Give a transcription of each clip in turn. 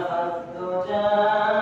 فالدجى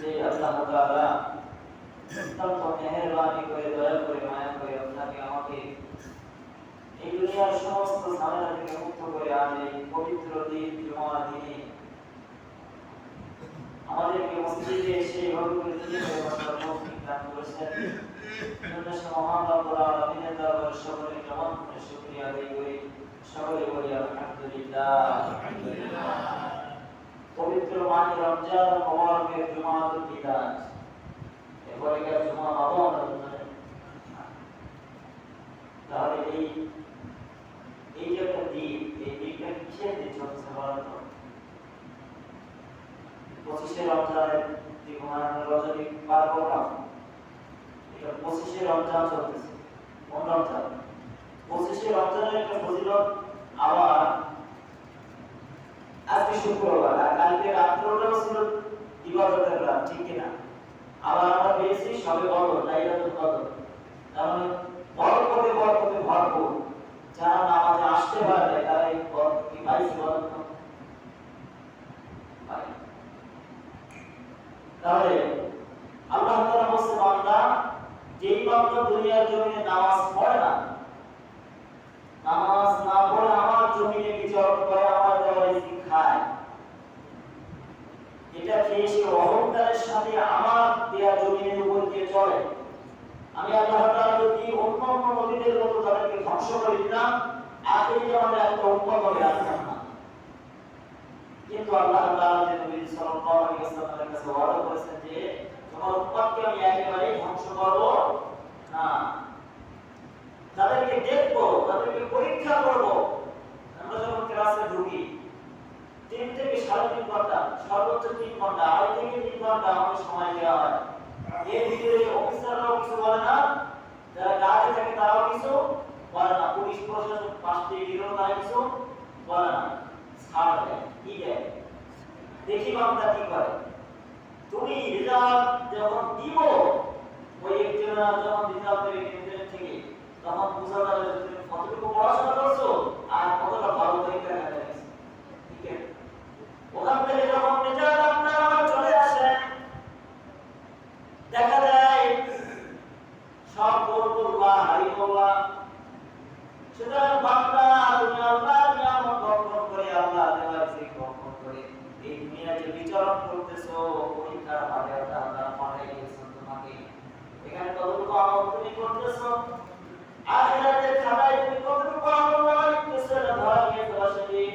যে আল্লাহ তাআলা অত্যন্ত মেহেরবানি করে দয়া করে মায়া করে আপনাকে আমাকে এই দুনিয়ার সমস্ত ঝামেলা থেকে মুক্ত করে আজ এই পবিত্র দিন জুমার দিনে আমাদেরকে মসজিদে এসে এইভাবে করে দিনে করেছেন জন্য সে মহান রব্বুল আলামিনের দরবারে সকলে কেমন করে শুকরিয়া আদায় করি সকলে বলি আলহামদুলিল্লাহ পবিত্র মাহে রমজান মোবারকের জুমাতুল বিদাত এরপরে গিয়ে জুমা পাবো। তাহলে এই এই যে একটা এই দ্বীপটা কিসের দিন বলেন পঁচিশে রমজানের রজনী পার করলাম, এটা পঁচিশে রমজান চলতেছে। কোন রমজান? পঁচিশে রমজানের একটা ফজিলত আবার আজকে শুক্রবার, আর কালকে রাত্রটাও ছিল ইবাদতের রাত, ঠিক কিনা? আবার আমরা পেয়েছি সবে বদর লাইলাতুল কদর। তার মানে বরকতে বরকতে ভরপুর। যারা নামাজে আসতে পারবে তারা এই বরকত পাইছে বলেন তো তাহলে আল্লাহ বান্দা, যেই বান্দা দুনিয়ার জমিনে নামাজ পড়ে না, নামাজ না পড়ে আমার জমিনে বিচরণ করে, আমার দেওয়া রিজিক খায় এটা খেয়ে সে অহংকারের সাথে আমার দেয়া জমিনের উপর দিয়ে চলে। আমি আল্লাহ যদি অন্য অন্য নবীদের মতো তাদেরকে ধ্বংস করে দিতাম আখেরি আমাদের একটা উন্নত হবে রাখতাম না। কিন্তু আল্লাহ করেছেন যে, তোমার উম্মতকে আমি একেবারেই ধ্বংস করব না। তাদেরকে দেখব, তাদেরকে পরীক্ষা করব। আমরা যখন ক্লাসে ঢুকি তিন থেকে সাড়ে তিন ঘণ্টা, সর্বোচ্চ তিন ঘণ্টা, আড়াই থেকে তিন ঘণ্টা আমাদের সময় দেওয়া হয়। এর ভিতরে অফিসাররাও কিছু বলে না, যারা গাড়ি থাকে তারাও কিছু বলে না। পুলিশ প্রশাসন পাশ থেকে গেলেও তারা কিছু বলে না। ছাড় দেয়, কি দেয়? দেখি বান্দা কি করে। তুমি রেজাল্ট যখন দিব, ওই একজনের যখন রেজাল্ট দেবে কেন্দ্রের থেকে, তখন যাবে তুমি কতটুকু পড়াশোনা করছ আর কতটা ভালো পরীক্ষা দেখা গেছে ঠিক আছে ওখান থেকে যখন রেজাল্ট আপনার আমার চলে আসে দেখা যায় সব করবা হারি করবা সুতরাং বান্দা তুমি আল্লাহর নিয়ামত ভক্ষণ করে, আল্লাহ দেওয়ার সেই ভক্ষণ করে। এই দুনিয়ায় যে বিচরণ করতেছো, পরীক্ষার মাঝে আল্লাহ পাঠাই দিয়েছেন তোমাকে। এখানে কতটুকু আমল তুমি করতেছো? আখিরাতের খাতায় তুমি কতটুকু আমল লাগাইতেছো এটা ধরা গিয়ে দেওয়া সেদিন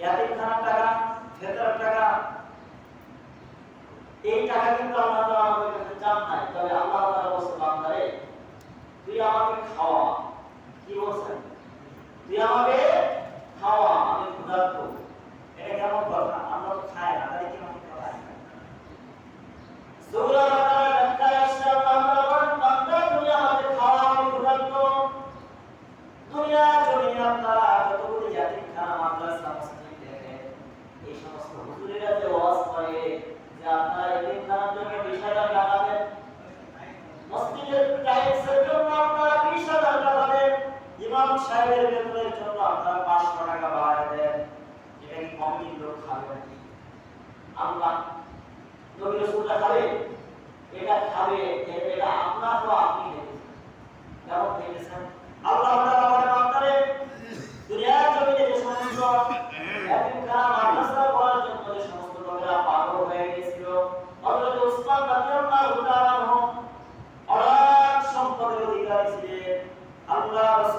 ইয়াতিমখানার টাকা, ফেতরার টাকা, এই টাকা কিন্তু আল্লাহ তাআলা আমাদের কাছে চান নাই। তবে আল্লাহ তাআলা বলছে, বান্দারে, তুই আমাকে খাওয়া। কি বলছেন? তুই আমাকে খাওয়া, আমি ক্ষুধার্ত। এটা কেমন কথা? আমরা তো খাই না, তাহলে কেমন দুনিয়া জমিনে আপনারা, যতগুলো ইয়াতিমখানা মাদ্রাসা মসজিদ দেখেন এই সমস্ত আপনারা এটা খাবে এটা আপনার জমিনে যে সমস্ত জন্য যে সমস্ত লোকেরা পাগল হয়ে গেছিল হযরত উসমান রাদিয়াল্লাহু তাআলা আনহু অগাধ সম্পদের অধিকারী ছিলেন আল্লাহ রাসূল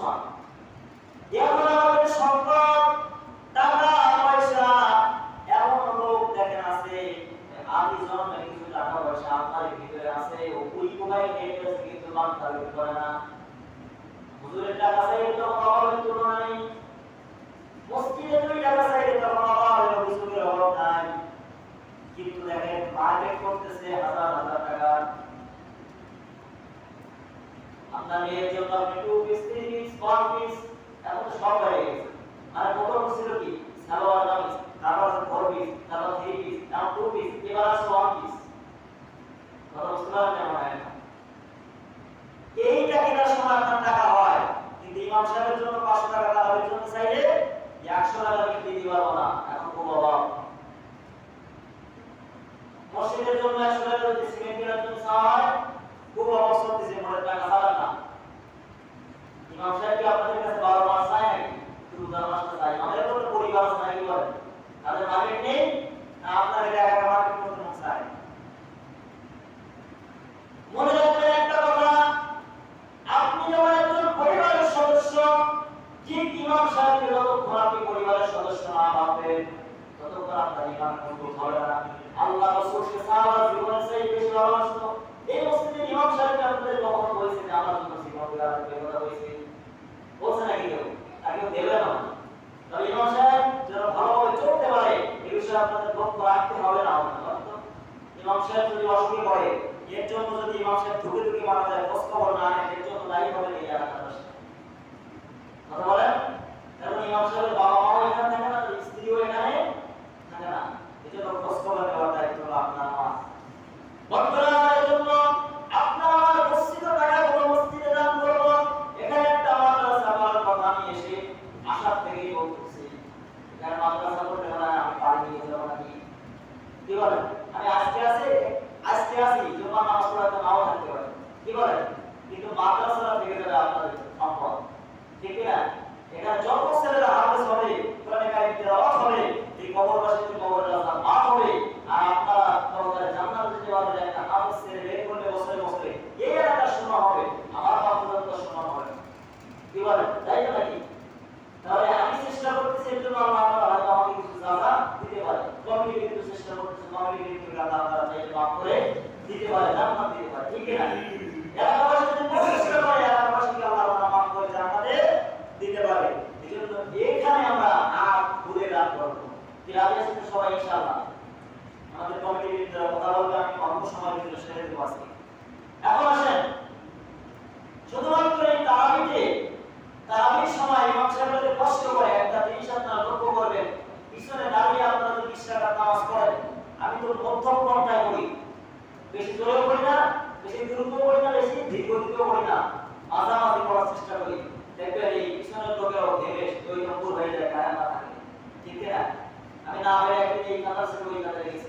উসমান এখন আমাদের সম্পদ টাকা, পয়সা, এমন লোক দেখেন আছে আদি জন্মে কিছু টাকা পয়সা আপনার ভিতরে আছে, ও কুই কুমাই নিয়ে গেছে কিন্তু বান্তার করে না। হুজুরের টাকা চাইলে তো অভাবের তুলনা নেই মসজিদে দুই টাকা চাইলে তো অভাবের অভিযোগের অভাব নাই। কিন্তু দেখেন মার্কেট করতেছে হাজার হাজার টাকা। আপনার মেয়ের জন্য আপনি two piece three piece one piece এখন তো সব হয়ে গেছে। আর প্রথম ছিল কি? সালোয়ার কামিজ, তারপর আছে ফোর পিস তারপর থ্রি পিস তারপর টু পিস এবার আছে ওয়ান পিস এইটা কেনার সময় আপনার টাকা হয়? কিন্তু ইমাম সাহেবের জন্য পাঁচশো টাকা জন্য চাইলে একশো টাকা কিন্তু দিতে পারব না। এখন খুব অভাব। মসজিদের জন্য একশো টাকা যদি সিমেন্ট কেনার জন্য চাওয়া হয় খুব অবসর দিছে মনে টাকা ছাড়া না। ইমাম সাহেব কি আপনাদের কাছে বারো মাস চায় নাকি? দশ মাসটা চাই। আমাদের একটা পরিবার আছে নাকি বলেন? তাদের মার্কেট নেই না আপনার এটা একটা মার্কেট করতে মন চায় মনে রাখবেন একটা কথা, আপনি যেমন একজন পরিবারের সদস্য, ঠিক ইমাম সাহেবকে যতক্ষণ আপনি পরিবারের সদস্য না ভাববেন, ততক্ষণ আপনার ইমান মজবুত হবে না। আল্লাহ রসুলকে সাহাবা জীবনের চেয়ে বেশি ভালোবাসতো। এই মসজিদের ইমাম সাহেবকে আপনাদের কখনো বলেছে যে আমার জন্য জীবন দেওয়ার কথা বলেছে বলছে নাকি কেউ? আর কেউ দেবে না। তবে ইমাম সাহেব যেন ভালোভাবে চলতে পারে, এই বিষয়ে আপনাদের বক্তব্য রাখতে হবে না ইমাম সাহেব যদি অসুখে পড়ে, এর জন্য যদি ইমাম সাহেব ঢুকে ঢুকে মারা যায় খোঁজ খবর না নেয় এর জন্য দায়ী হবে এই এলাকার বাসী। কথা বলেন এখন ইমাম সাহেবের বাবা মাও এখানে থাকে না তার স্ত্রীও এখানে থাকে না এই জন্য খোঁজ খবর নেওয়ার দায়িত্ব হলো আপনার আমার বন্ধুরা আমার জন্য আপনার আমার মসজিদে টাকা কোনো মসজিদে দান করব এখানে একটা মাদ্রাসা আমার কথা আমি এসে আসার থেকেই বলতেছি এখানে মাদ্রাসা করতে গেলে আমি পারি নিয়ে যাব নাকি কি বলেন আমি আজকে আছি আজকে আছি জুম্মা নামাজ পড়াতে নাও থাকতে পারে কি বলেন কিন্তু মাদ্রাসাটা থেকে যাবে আপনাদের সম্পদ ঠিক কি না এখানে যত ছেলেরা হাফেজ হবে কোরআনে কারিম তেলাওয়াত হবে এই কবরবাসীর কবর রাস্তা মাফ হবে আর আপনারা কবরে জান্নাত যেতে পারবেন একটা হাফেজ ছেলে বের করলে বছরে বছরে এই এলাকা শোনা হবে আমার বাপ দাদা শোনা হবে কি বলেন তাই তো নাকি তাহলে আমি চেষ্টা করতেছি এর জন্য আল্লাহ তাআলা হয়তো আমাকে কিছু জায়গা দিতে পারে কমিটি কিন্তু চেষ্টা করতেছে কমিটি কিন্তু আল্লাহ তাআলা চাইলে মাফ করে দিতে পারে জান্নাত দিতে পারে ঠিক না এলাকাবাসী যদি চেষ্টা করে এলাকাবাসীকে আল্লাহ তাআলা মাফ করে জান্নাতে দিতে পারে এজন্য এখানে আমরা আর ঘুরে দান করব কি রাজি আছেন তো সবাই ইনশাআল্লাহ আমাদের কমিটি বিন্দুরা কথা বলবে আমি অল্প সময়ের ভিতরে সেরে দেবো আজকে এখন আসেন শুধুমাত্র এই তারাবিতে তারাবির সময় ইমাম সাহেব যদি কষ্ট করে একটা জিনিস আপনারা লক্ষ্য করবেন পিছনে দাঁড়িয়ে আপনারা যদি বিশ টাকার নামাজ পড়েন আমি তো মধ্যম পন্থায় করি বেশি জোরেও করি না বেশি দ্রুতও করি না বেশি ধীরগতিতেও করি না মাঝামাঝি করার চেষ্টা করি দেখবেন এই পিছনের লোকেরাও ভেবে ওই নম্বর হয়ে যায় কায়া না থাকে ঠিক না আমি না হয়ে একদিন এই কাতার সে ওই কাতারে গেছি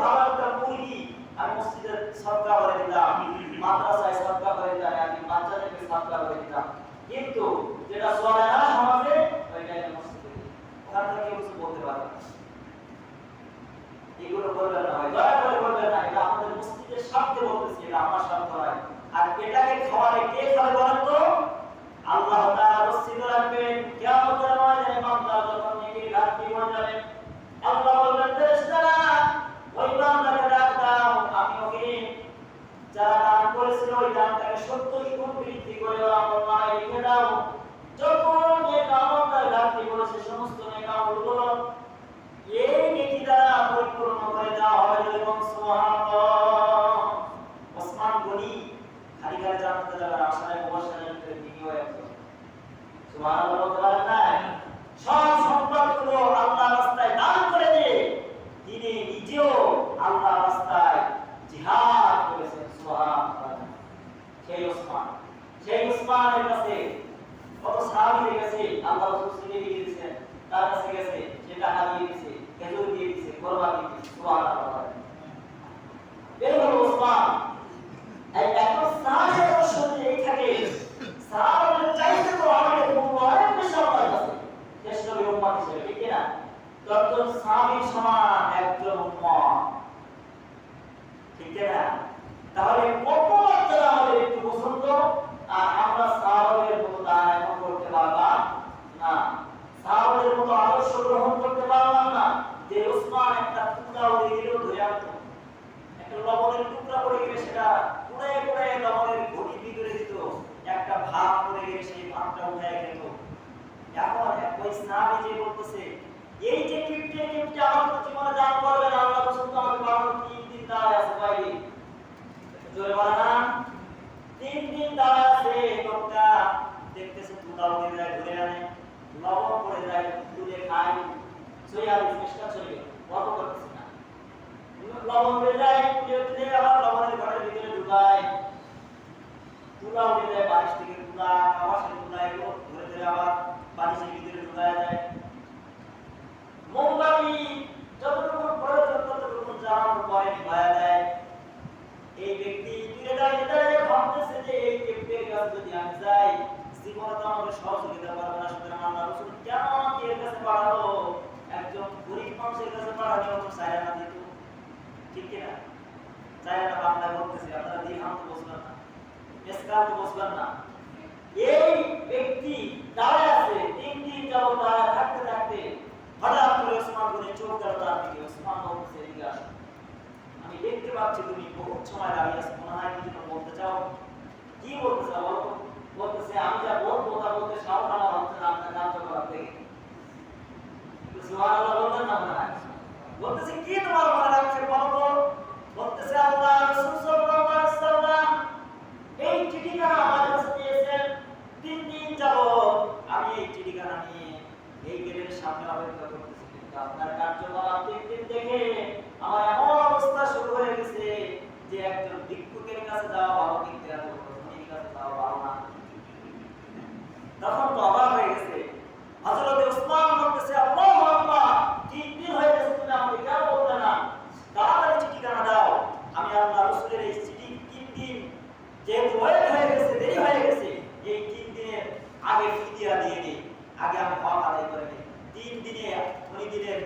খাবারটা পুরি আর মসজিদে সদকা করে দিতাম, মাদ্রাসায় সদকা করে দিতাম আমি বাচ্চাদেরকে সদকা করে দিতাম। কিন্তু যেটা চলে না সমাজে, ওইটা মসজিদে। ওখান থেকে কিছু বলতে পারবে এগুলো বলবেন না ভাই, দয়া করে বলবেন না, এটা আমাদের মসজিদের স্বার্থে বলতেছি, এটা আমার স্বার্থ নয়। আর এটাকে খাওয়ালে কে খাবে বলেন তো? আল্লাহ তাআলা রসিদ রাখবেন। যা দান করেছিল, ওই দানটাকে সত্তর গুণ বৃদ্ধি করে ওরা কমায় লিখে দাও। যখন নেকামল তার ঘাটতি করেছে, সমস্ত নেকামলগুলো এই নীতি দ্বারা পরিপূর্ণ করে দেওয়া হবে এবং সোহান ওসমান গনি খালিগার জানতে যাওয়ার আশায় উপাসনের বিনিয়োগ একজন। সোহান বলতে পারেন না সব সেই উসমানের কাছে, কত সাহাবি গেছে আল্লাহ রাসূল সিনে দিয়েছে তার কাছে গেছে সেটা হারিয়ে দিয়েছে, খেজুর দিয়ে দিয়েছে কোরবান দিয়ে সুবহানাল্লাহ। এই উসমান আছে না তাহলে গেলে সেটা পুড়ে পুড়ে লবণের ঘটি ভিতরে দিত। একটা ভাত পড়ে গেলে সেই ভাতটা উঠে খেত এখন ওই সাহাবী যে বলতেছে, এই যে কিপটে কিপটে আমার জীবনে দান করবেন আল্লাহ পছন্দ আমাকে বারো তিন দিন দাঁড়ায় আছে বাইরে। জোরে বলে না তিন দিন দাঁড়ায় আছে লোকটা দেখতেছে দুটা উড়ে যায় ঘুরে আনে, লবণ পড়ে যায়, দুধে খায় সইয়া চেষ্টা চলে গেল। করতেছে না। লবণ পড়ে যায় উঠে উঠে আবার লবণের ঘরের ভিতরে ঢুকায় তুলা উঠে যায় বারিশ থেকে তুলা আবার সে তুলা এগুলো ধরে ধরে আবার বারিশের ভিতরে ঢুকায় যায়। মোমবাতি যতটুকু প্রয়োজন, ততটুকু জ্বালানোর পরে নিভায়া দেয় এই ব্যক্তি দূরে দাঁড়িয়ে দাঁড়িয়ে ভাবতেছে যে এই কেপের কাছে যদি আমি যাই, জীবনে তো আমাকে সহযোগিতা করবে না, সুতরাং আল্লাহ রসুল কেন আমাকে এর কাছে পাঠালো? একজন গরিব মানুষের কাছে পাঠালে অত চায় না দিত। ঠিক কিনা? চায় না বাংলায় বলতেছি, আপনারা দিহাম তো বুঝবেন না। মেসকাল বসবেন না? এই ব্যক্তি দাঁড়ায় আছে, তিন দিন যাব দাঁড়ায় থাকতে থাকতে হঠাৎ করে ওসমান করে চোখ গেল তার দিকে। ওসমান বলতেছে, এদিকে আমি দেখতে পাচ্ছি তুমি বহুত সময় দাঁড়িয়ে আছো, মনে হয় কিছু বলতে চাও। কি বলতে চাও? বলো তো? বলতেছে আমি যা বলব তা বলতে সাহস আমার হচ্ছে না আপনার কার্য করার থেকে কিন্তু সুবহানাল্লাহ বলবেন না মনে হয় বলতেছে কি তোমার মনে রাখছে বলো তো বলতেছে আল্লাহ রাসূল সাল্লাল্লাহু আলাইহি ওয়াসাল্লাম এই চিঠিখানা আমার কাছে দিয়েছেন তিন দিন যাবত আমি এই চিঠিখানা নিয়ে এই গেটের সামনে অপেক্ষা করতেছি কিন্তু আপনার কার্যকলাপ তিন দিন দেখে আমার এমন অবস্থা শুরু হয়ে গেছে যে একজন ভিক্ষুকের কাছে যাওয়া ভালো কিন্তু এত ধনীর কাছে যাওয়া ভালো না তখন তো অবাক হয়ে গেছে হযরত ওসমান বলতেছে আল্লাহু আকবার তিন দিন হয়ে গেছে তুমি আমাকে কেন বললে না তাড়াতাড়ি চিঠিখানা দাও আমি আল্লাহ রাসূলের এই চিঠি তিন দিন যেহেতু ওয়েট হয়ে গেছে দেরি হয়ে গেছে এই তিন দিনের আগে ফিদিয়া দিয়ে দিই আগে আমি হক আদায় করে নিই তিন দিনে উনি দিনের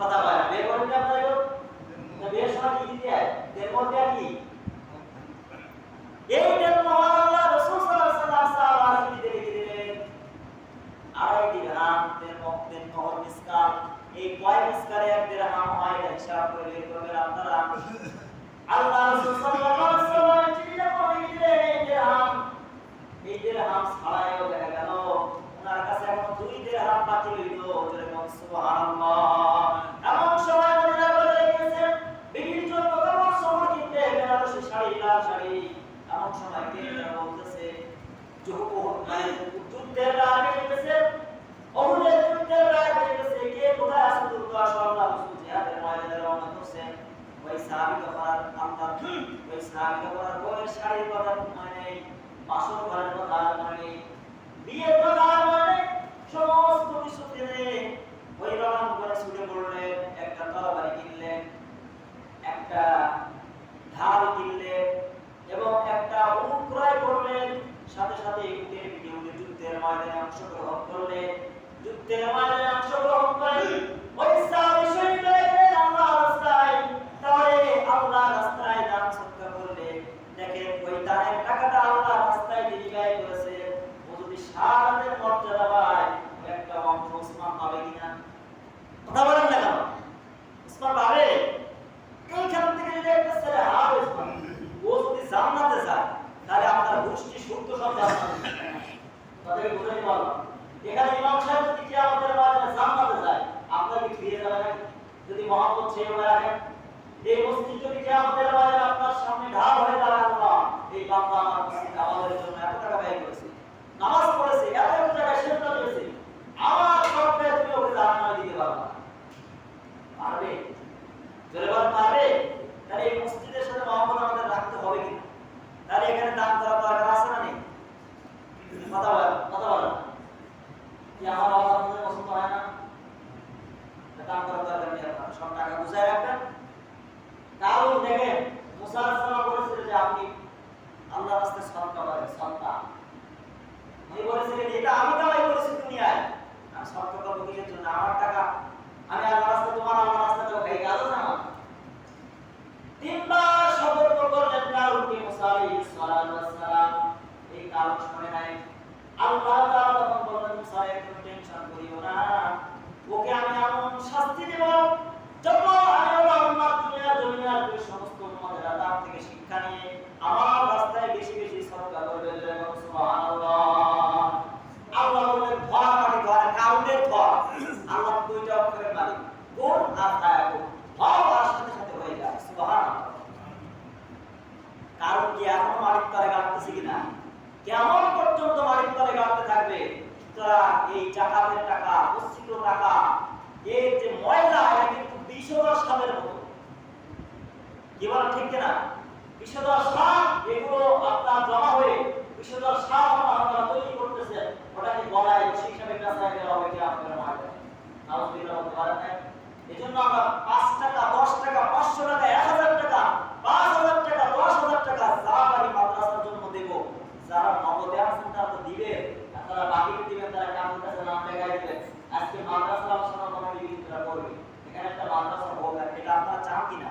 কথা বলেন বিয়ে করেন না আপনারা? না বিয়ের সময় কি দিতে হয় মধ্যে আর কি? এই দেন মহান আল্লাহ রসুল সাল্লাল্লাহু আলাইহি ওয়াসাল্লাম লিখে দিলেন। আড়াই দিরহাম দেন দেন নহর মিসকাল এই কয় মিসকালে এক দিরহাম হয় হিসাব করে বের করবেন আপনারা। আল্লাহ রাসূল সাল্লাল্লাহু আলাইহি ওয়াসাল্লাম de la mano কি ঠিক কিনা? বিষধর সাপ এগুলো আপনার জমা হয়ে বিষধর সাপ আপনারা তৈরি করতেছেন। ওটাকে গলায় রশি হিসাবে দেওয়া হবে কি আপনারা মারবে নাউজুবিল্লাহ বলতে পারেন না এজন্য আমরা পাঁচ টাকা, দশ টাকা, পাঁচশো টাকা, এক হাজার টাকা, পাঁচ হাজার টাকা, দশ হাজার টাকা যা পারি মাদ্রাসার জন্য দেব। যারা নগদে আছেন তারা তো দিবে তারা বাকিকে দিবেন তারা কামুর কাছে নাম লেখাই দিবেন? আজকে মাদ্রাসা আলোচনা করবে। এখানে একটা মাদ্রাসা হোক এটা আপনারা চান কিনা?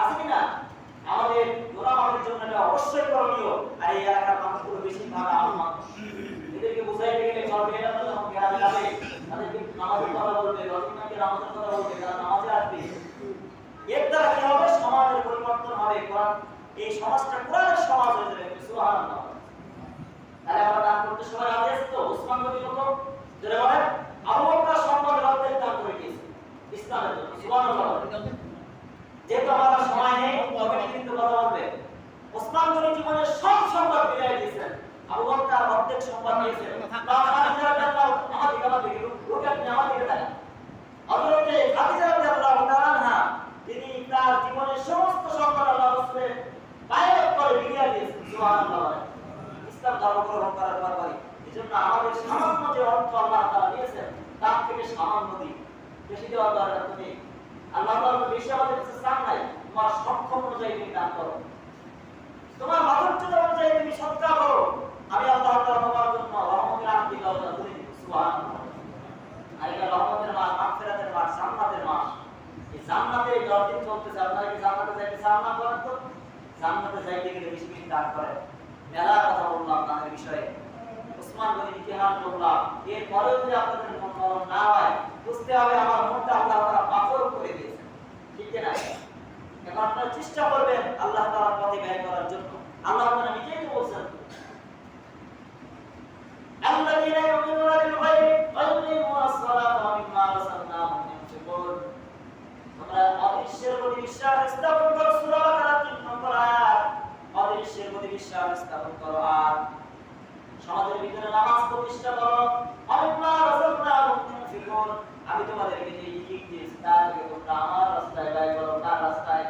আছে কিনা? আমাদের গোলামাদের জন্য এটা অবশ্যই করণীয়। আর এই এলাকার মানুষগুলো বেশিরভাগ আম মানুষ। এদেরকে বোঝাইতে গেলে চলবে তো যখন গ্রামে যাবে তাদেরকে নামাজের কথা বলবে রসিনাকে নামাজের কথা বলবে, তারা নামাজে আসবে। এর দ্বারা কি হবে? সমাজের পরিবর্তন হবে। কোরআন এই সমাজটা কোরআনের সমাজ হয়ে যাবে সুবহানাল্লাহ তাহলে আমরা দান করতে সবাই রাজি আছি তো ওসমান গনি কত যেটা বলেন আবু বকর সম্পদ রাতের দান করে দিয়েছে ইসলামের জন্য সুবহানাল্লাহ যেহেতু আমাদের সময় নেই কমিটি কিন্তু কথা বলবে ওসমান গনি জীবনের সব সম্পদ বিলিয়ে অর্ধেক তার আল্লাহ রাসূলের বাইরে করে বিলিয়ে দিয়েছেন তার থেকে সামান্য বেশি দেওয়ার দরকার তো নেই। আল্লাহ তাআলা বেশি আমাদের চান তোমার সক্ষম তুমি করো। তোমার মাধুর্যতা অনুযায়ী তুমি সৎকার করো। আমি আল্লাহ তাআলা তোমার জন্য রহমতের আংটি ব্যবস্থা করে। সুবহানাল্লাহ। রহমতের মাস, মাগফিরাতের মাস, জান্নাতের মাস। এই জান্নাতে এই দশ দিন চলতেছে, আপনারা জান্নাতে যাইতে চান করেন তো? জান্নাতে যাইতে গেলে বেশি বেশি দান করেন মেলা কথা বললাম তাদের বিষয়ে। উসমান গনি ইতিহাস বললাম, এরপরেও যদি আপনাদের মন নরম না হয়, বুঝতে হবে আমার মনটা আল্লাহ তাআলা পাথর করে দিয়েছে। ঠিক না এখন আপনারা চেষ্টা করবেন আল্লাহ তাআলার পথে ব্যয় করার জন্য। আল্লাহ তাআলা নিজেই তো বলছেন الذين يؤمنون بالغيب ويقيمون الصلاة ومما رزقناهم ينفقون. তোমরা অদৃশ্যের প্রতি বিশ্বাস স্থাপন করো, সূরা বাকারা 3 নম্বর আয়াত। অদৃশ্যের প্রতি বিশ্বাস স্থাপন করো আর সমাজের ভিতরে নামাজ প্রতিষ্ঠা করো। অমিম্মা রজনাহুম ইউনফিকুন আমি তোমাদেরকে যে রিজিক দিয়েছি তা থেকে তোমরা আমার রাস্তায় ব্যয় করো, তার রাস্তায়